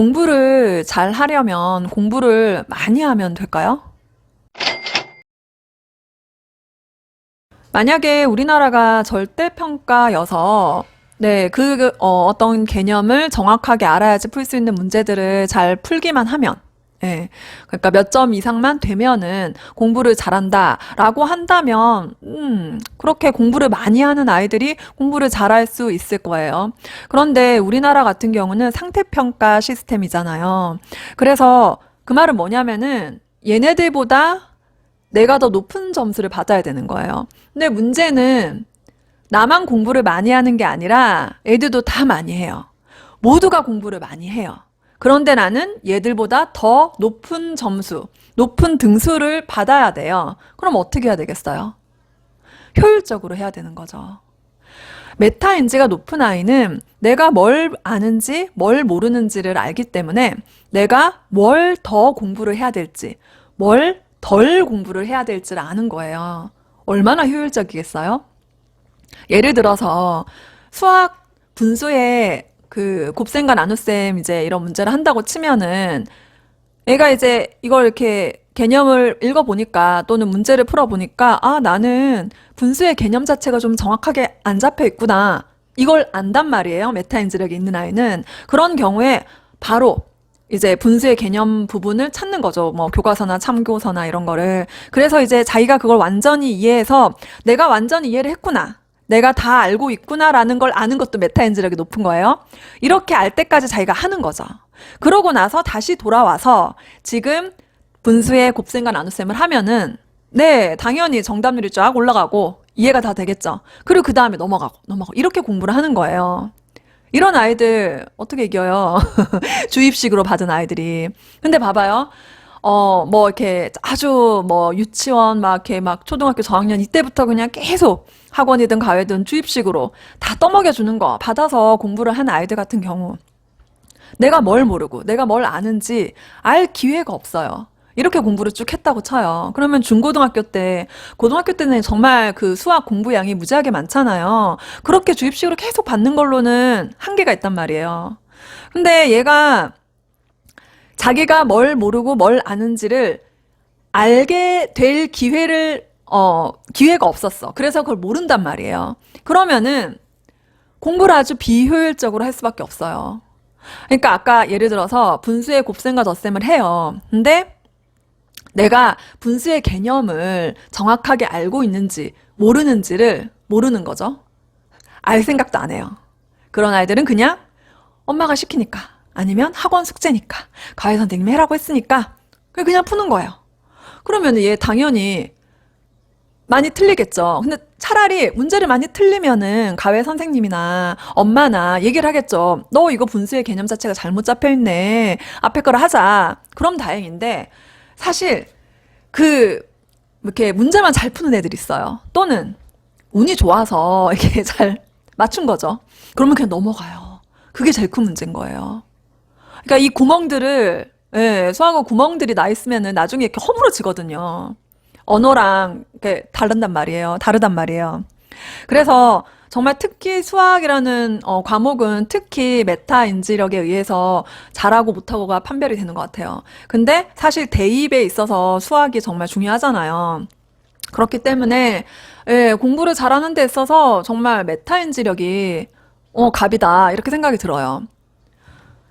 공부를 잘 하려면 공부를 많이 하면 될까요? 만약에 우리나라가 절대평가여서 네, 그, 어, 어떤 개념을 정확하게 알아야지 풀 수 있는 문제들을 잘 풀기만 하면, 예. 그러니까 몇 점 이상만 되면은 공부를 잘한다라고 한다면, 음, 그렇게 공부를 많이 하는 아이들이 공부를 잘할 수 있을 거예요. 그런데 우리나라 같은 경우는 상태 평가 시스템이잖아요. 그래서 그 말은 뭐냐면은 얘네들보다 내가 더 높은 점수를 받아야 되는 거예요. 근데 문제는 나만 공부를 많이 하는 게 아니라 애들도 다 많이 해요. 모두가 공부를 많이 해요. 그런데 나는 얘들보다 더 높은 점수, 높은 등수를 받아야 돼요. 그럼 어떻게 해야 되겠어요? 효율적으로 해야 되는 거죠. 메타인지가 높은 아이는 내가 뭘 아는지, 뭘 모르는지를 알기 때문에 내가 뭘 더 공부를 해야 될지, 뭘 덜 공부를 해야 될지를 아는 거예요. 얼마나 효율적이겠어요? 예를 들어서 수학 분수에 그 곱셈과 나눗셈 이제 이런 문제를 한다고 치면은 애가 이제 이걸 이렇게 개념을 읽어보니까 또는 문제를 풀어보니까 아 나는 분수의 개념 자체가 좀 정확하게 안 잡혀 있구나 이걸 안단 말이에요 메타 인지력이 있는 아이는 그런 경우에 바로 이제 분수의 개념 부분을 찾는 거죠. 뭐 교과서나 참고서나 이런 거를. 그래서 이제 자기가 그걸 완전히 이해해서 내가 완전히 이해를 했구나. 내가 다 알고 있구나라는 걸 아는 것도 메타 인지력이 높은 거예요. 이렇게 알 때까지 자기가 하는 거죠. 그러고 나서 다시 돌아와서 지금 분수의 곱셈과 나눗셈을 하면은 네, 당연히 정답률이 쫙 올라가고 이해가 다 되겠죠. 그리고 그 다음에 넘어가고 넘어가고 이렇게 공부를 하는 거예요. 이런 아이들 어떻게 이겨요? 주입식으로 받은 아이들이. 근데 봐봐요. 어, 뭐 이렇게 아주 뭐 유치원 막 이렇게 막 초등학교 저학년 이때부터 그냥 계속 학원이든 과외든 주입식으로 다 떠먹여 주는 거 받아서 공부를 한 아이들 같은 경우 내가 뭘 모르고 내가 뭘 아는지 알 기회가 없어요. 이렇게 공부를 쭉 했다고 쳐요. 그러면 중고등학교 때, 고등학교 때는 정말 그 수학 공부량이 무지하게 많잖아요. 그렇게 주입식으로 계속 받는 걸로는 한계가 있단 말이에요. 근데 얘가 자기가 뭘 모르고 뭘 아는지를 알게 될 기회를, 어, 기회가 없었어. 그래서 그걸 모른단 말이에요. 그러면은 공부를 아주 비효율적으로 할 수밖에 없어요. 그러니까 아까 예를 들어서 분수의 곱셈과 덧셈을 해요. 근데 내가 분수의 개념을 정확하게 알고 있는지 모르는지를 모르는 거죠. 알 생각도 안 해요. 그런 아이들은 그냥 엄마가 시키니까 아니면 학원 숙제니까 과외 선생님이 해라고 했으니까 그냥 푸는 거예요. 그러면 얘 당연히 많이 틀리겠죠. 근데 차라리 문제를 많이 틀리면은 가외 선생님이나 엄마나 얘기를 하겠죠. 너 이거 분수의 개념 자체가 잘못 잡혀 있네. 앞에 거를 하자. 그럼 다행인데 사실 그 이렇게 문제만 잘 푸는 애들이 있어요. 또는 운이 좋아서 이렇게 잘 맞춘 거죠. 그러면 그냥 넘어가요. 그게 제일 큰 문제인 거예요. 그러니까 이 구멍들을 예, 수학어 구멍들이 나 있으면은 나중에 이렇게 허물어지거든요. 언어랑 이렇게 다른단 말이에요. 다르단 말이에요. 그래서 정말 특히 수학이라는 어, 과목은 특히 메타 인지력에 의해서 잘하고 못하고가 판별이 되는 것 같아요. 근데 사실 대입에 있어서 수학이 정말 중요하잖아요. 그렇기 때문에 예, 공부를 잘하는 데 있어서 정말 메타 인지력이 어, 갑이다 이렇게 생각이 들어요.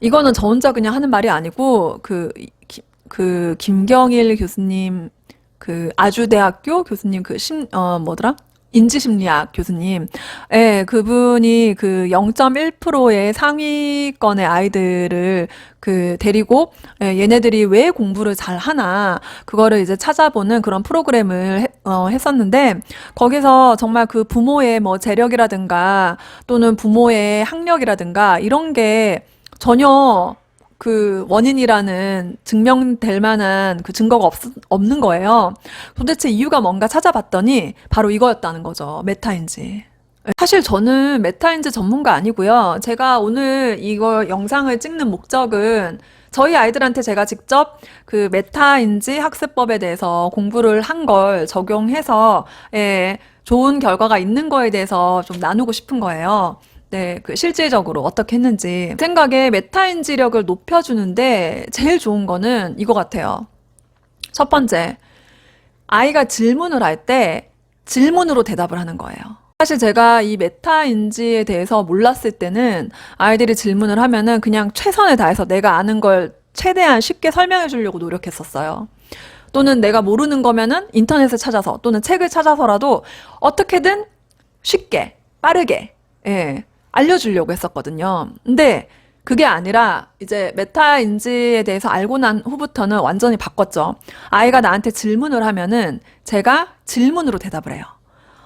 이거는 저 혼자 그냥 하는 말이 아니고 그, 기- 그 김경일 교수님 그 아주대학교 교수님 그 심, 어, 뭐더라? 인지심리학 교수님. 예, 그분이 그 0.1%의 상위권의 아이들을 그 데리고 예, 얘네들이 왜 공부를 잘 하나 그거를 이제 찾아보는 그런 프로그램을 해- 어, 했었는데 거기서 정말 그 부모의 뭐 재력이라든가 또는 부모의 학력이라든가 이런 게 전혀 그 원인이라는 증명될 만한 그 증거가 없, 없는 거예요. 도대체 이유가 뭔가 찾아봤더니 바로 이거였다는 거죠. 메타인지. 사실 저는 메타인지 전문가 아니고요. 제가 오늘 이거 영상을 찍는 목적은 저희 아이들한테 제가 직접 그 메타인지 학습법에 대해서 공부를 한 걸 적용해서 예, 좋은 결과가 있는 거에 대해서 좀 나누고 싶은 거예요. 네, 그 실질적으로 어떻게 했는지 생각에 메타인 지력을 높여주는데 제일 좋은 거는 이거 같아요. 첫 번째, 아이가 질문을 할 때 질문으로 대답을 하는 거예요. 사실 제가 이 메타인지에 대해서 몰랐을 때는 아이들이 질문을 하면은 그냥 최선을 다해서 내가 아는 걸 최대한 쉽게 설명해 주려고 노력했었어요. 또는 내가 모르는 거면은 인터넷을 찾아서 또는 책을 찾아서라도 어떻게든 쉽게 빠르게 예, 알려주려고 했었거든요. 근데 그게 아니라 이제 메타인지에 대해서 알고 난 후부터는 완전히 바꿨죠. 아이가 나한테 질문을 하면은 제가 질문으로 대답을 해요.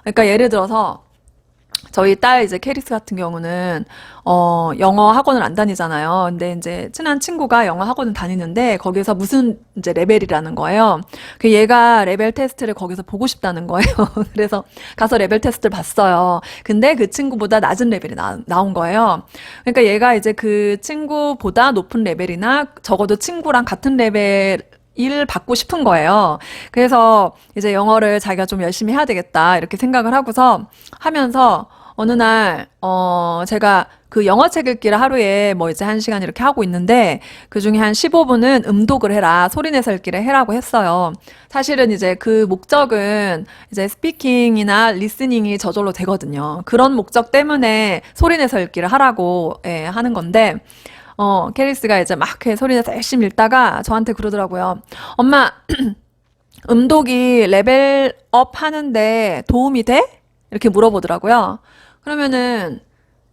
그러니까 예를 들어서 저희 딸 이제 캐리스 같은 경우는 어 영어 학원을 안 다니잖아요. 근데 이제 친한 친구가 영어 학원을 다니는데 거기서 무슨 이제 레벨이라는 거예요. 그 얘가 레벨 테스트를 거기서 보고 싶다는 거예요. 그래서 가서 레벨 테스트를 봤어요. 근데 그 친구보다 낮은 레벨이 나, 나온 거예요. 그러니까 얘가 이제 그 친구보다 높은 레벨이나 적어도 친구랑 같은 레벨 일 받고 싶은 거예요. 그래서 이제 영어를 자기가 좀 열심히 해야 되겠다 이렇게 생각을 하고서 하면서 어느 날, 어, 제가 그 영어 책 읽기를 하루에 뭐 이제 한 시간 이렇게 하고 있는데 그 중에 한 15분은 음독을 해라. 소리 내서 읽기를 해라고 했어요. 사실은 이제 그 목적은 이제 스피킹이나 리스닝이 저절로 되거든요. 그런 목적 때문에 소리 내서 읽기를 하라고 예, 하는 건데 어, 캐리스가 이제 막 이렇게 소리내서 열심히 읽다가 저한테 그러더라고요. 엄마, 음독이 레벨업 하는데 도움이 돼? 이렇게 물어보더라고요. 그러면은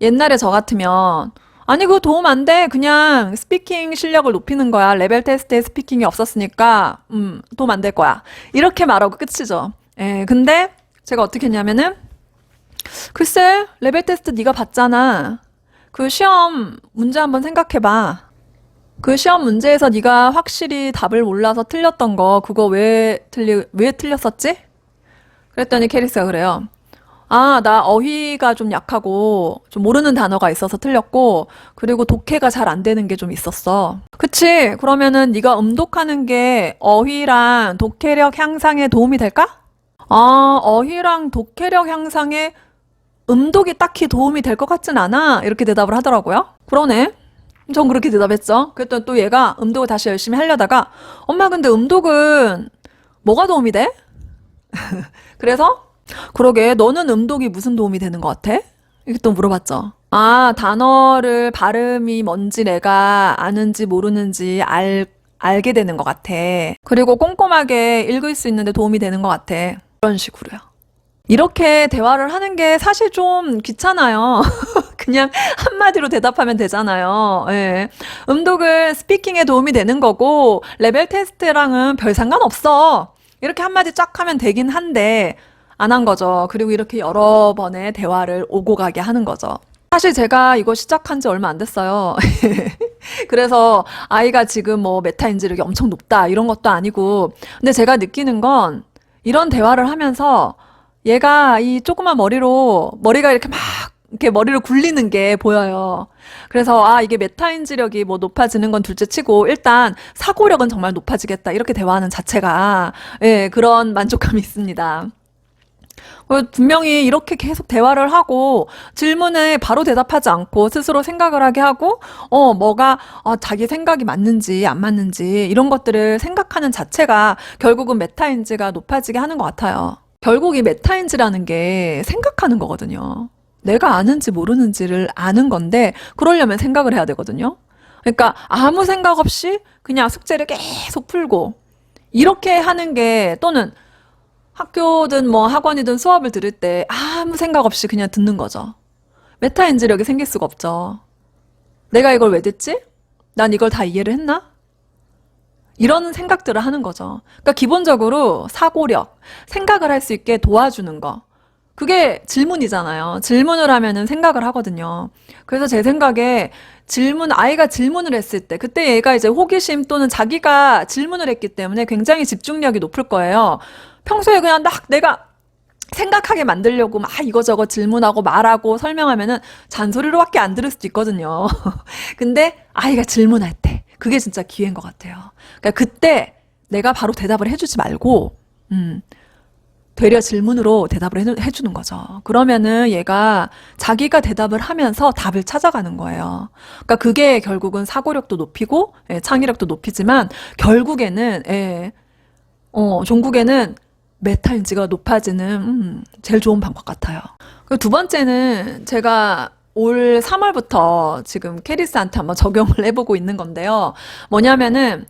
옛날에 저 같으면 아니 그거 도움 안 돼. 그냥 스피킹 실력을 높이는 거야. 레벨 테스트에 스피킹이 없었으니까 음, 도움 안 될 거야. 이렇게 말하고 끝이죠. 예, 근데 제가 어떻게 했냐면은 글쎄, 레벨 테스트 네가 봤잖아. 그 시험 문제 한번 생각해 봐. 그 시험 문제에서 네가 확실히 답을 몰라서 틀렸던 거 그거 왜 틀리 왜 틀렸었지? 그랬더니 캐리스가 그래요. 아, 나 어휘가 좀 약하고 좀 모르는 단어가 있어서 틀렸고 그리고 독해가 잘 안 되는 게 좀 있었어. 그치? 그러면은 네가 음독하는 게 어휘랑 독해력 향상에 도움이 될까? 아, 어휘랑 독해력 향상에 음독이 딱히 도움이 될 것 같진 않아. 이렇게 대답을 하더라고요. 그러네. 전 그렇게 대답했죠. 그랬더니 또 얘가 음독을 다시 열심히 하려다가 엄마 근데 음독은 뭐가 도움이 돼? 그래서 그러게 너는 음독이 무슨 도움이 되는 것 같아? 이렇게 또 물어봤죠. 아 단어를 발음이 뭔지 내가 아는지 모르는지 알 알게 되는 것 같아. 그리고 꼼꼼하게 읽을 수 있는데 도움이 되는 것 같아. 그런 식으로요. 이렇게 대화를 하는 게 사실 좀 귀찮아요. 그냥 한마디로 대답하면 되잖아요. 예. 음독은 스피킹에 도움이 되는 거고, 레벨 테스트랑은 별 상관 없어. 이렇게 한마디 쫙 하면 되긴 한데, 안 한 거죠. 그리고 이렇게 여러 번의 대화를 오고 가게 하는 거죠. 사실 제가 이거 시작한 지 얼마 안 됐어요. 그래서 아이가 지금 뭐 메타 인지력이 엄청 높다 이런 것도 아니고 근데 제가 느끼는 건 이런 대화를 하면서 얘가 이 조그만 머리로 머리가 이렇게 막 이렇게 머리를 굴리는 게 보여요. 그래서 아 이게 메타인 지력이 뭐 높아지는 건 둘째 치고 일단 사고력은 정말 높아지겠다 이렇게 대화하는 자체가 예 그런 만족감이 있습니다. 어, 분명히 이렇게 계속 대화를 하고 질문에 바로 대답하지 않고 스스로 생각을 하게 하고 어 뭐가 어, 자기 생각이 맞는지 안 맞는지 이런 것들을 생각하는 자체가 결국은 메타인지가 높아지게 하는 것 같아요. 결국 이 메타인지라는 게 생각하는 거거든요. 내가 아는지 모르는지를 아는 건데 그러려면 생각을 해야 되거든요. 그러니까 아무 생각 없이 그냥 숙제를 계속 풀고 이렇게 하는 게 또는 학교든 뭐 학원이든 수업을 들을 때 아무 생각 없이 그냥 듣는 거죠. 메타 인지력이 생길 수가 없죠. 내가 이걸 왜 듣지? 난 이걸 다 이해를 했나? 이런 생각들을 하는 거죠. 그러니까 기본적으로 사고력, 생각을 할 수 있게 도와주는 거. 그게 질문이잖아요. 질문을 하면은 생각을 하거든요. 그래서 제 생각에 질문, 아이가 질문을 했을 때, 그때 얘가 이제 호기심 또는 자기가 질문을 했기 때문에 굉장히 집중력이 높을 거예요. 평소에 그냥 딱 내가 생각하게 만들려고 막 이거저거 질문하고 말하고 설명하면은 잔소리로밖에 안 들을 수도 있거든요. 근데 아이가 질문할 때 그게 진짜 기회인 것 같아요. 그러니까 그때 내가 바로 대답을 해주지 말고, 음, 되려 질문으로 대답을 해, 해주는 거죠. 그러면은 얘가 자기가 대답을 하면서 답을 찾아가는 거예요. 그러니까 그게 결국은 사고력도 높이고 예, 창의력도 높이지만 결국에는 예, 어, 종국에는 메타인지가 높아지는 음, 제일 좋은 방법 같아요. 두 번째는 제가 올 3월부터 지금 캐리스한테 한번 적용을 해보고 있는 건데요. 뭐냐면은